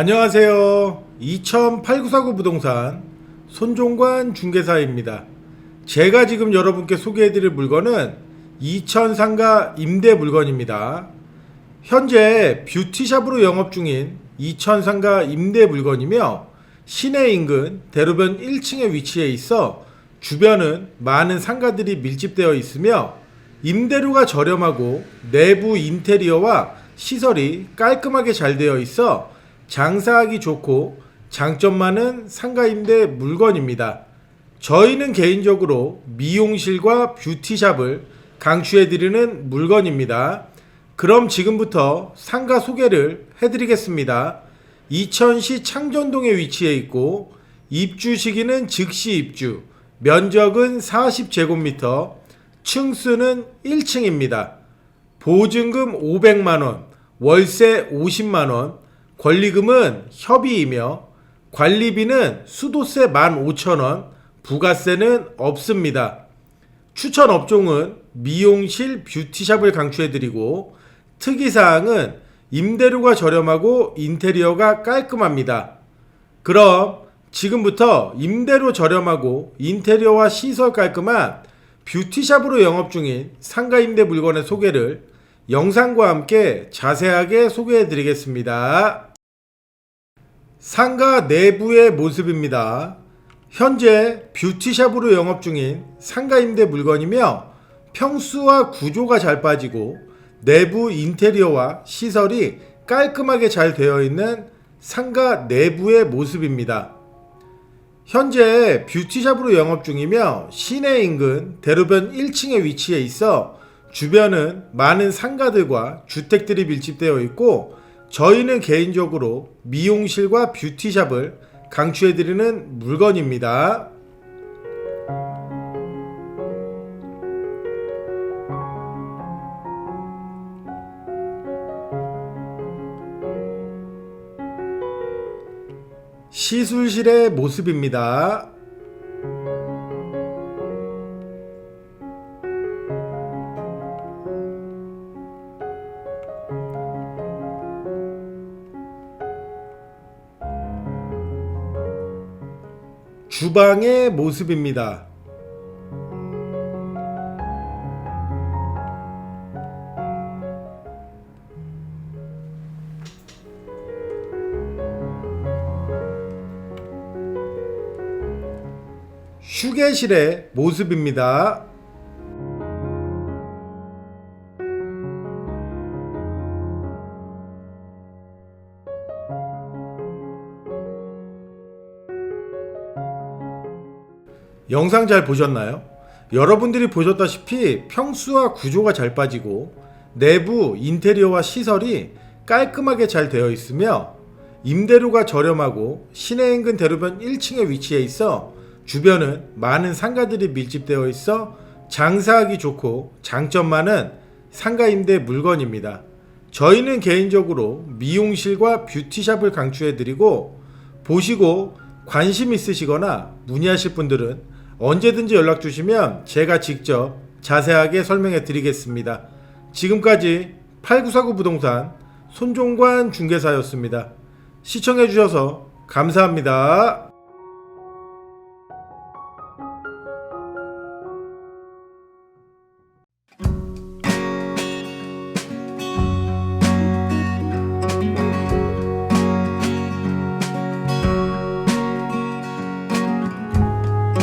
안녕하세요. 208949 부동산 손종관 중개사입니다. 제가 지금 여러분께 소개해드릴 물건은 2000 상가 임대 물건입니다. 현재 뷰티샵으로 영업 중인 2000 상가 임대 물건이며 시내 인근 대로변 1층에 위치해 있어 주변은 많은 상가들이 밀집되어 있으며 임대료가 저렴하고 내부 인테리어와 시설이 깔끔하게 잘 되어 있어 장사하기 좋고 장점 많은 상가 임대 물건입니다. 저희는 개인적으로 미용실과 뷰티샵을 강추해드리는 물건입니다. 그럼 지금부터 상가 소개를 해드리겠습니다. 이천시 창전동에 위치해 있고 입주 시기는 즉시 입주, 면적은 40제곱미터, 층수는 1층입니다. 보증금 500만원, 월세 50만원, 권리금은 협의이며 관리비는 수도세 15,000원, 부가세는 없습니다. 추천 업종은 미용실, 뷰티샵을 강추해드리고 특이사항은 임대료가 저렴하고 인테리어가 깔끔합니다. 그럼 지금부터 임대료 저렴하고 인테리어와 시설 깔끔한 뷰티샵으로 영업 중인 상가 임대 물건의 소개를 영상과 함께 자세하게 소개해 드리겠습니다. 상가 내부의 모습입니다. 현재 뷰티샵으로 영업 중인 상가 임대 물건이며 평수와 구조가 잘 빠지고 내부 인테리어와 시설이 깔끔하게 잘 되어 있는 상가 내부의 모습입니다. 현재 뷰티샵으로 영업 중이며 시내 인근 대로변 1층에 위치해 있어 주변은 많은 상가들과 주택들이 밀집되어 있고 저희는 개인적으로 미용실과 뷰티샵을 강추해드리는 물건입니다. 시술실의 모습입니다. 주방의 모습입니다. 휴게실의 모습입니다. 영상 잘 보셨나요? 여러분들이 보셨다시피 평수와 구조가 잘 빠지고 내부 인테리어와 시설이 깔끔하게 잘 되어 있으며 임대료가 저렴하고 시내 인근 대로변 1층에 위치해 있어 주변은 많은 상가들이 밀집되어 있어 장사하기 좋고 장점 많은 상가 임대 물건입니다. 저희는 개인적으로 미용실과 뷰티샵을 강추해 드리고 보시고 관심 있으시거나 문의하실 분들은 언제든지 연락 주시면 제가 직접 자세하게 설명해 드리겠습니다. 지금까지 8949 부동산 손종관 중개사였습니다. 시청해 주셔서 감사합니다.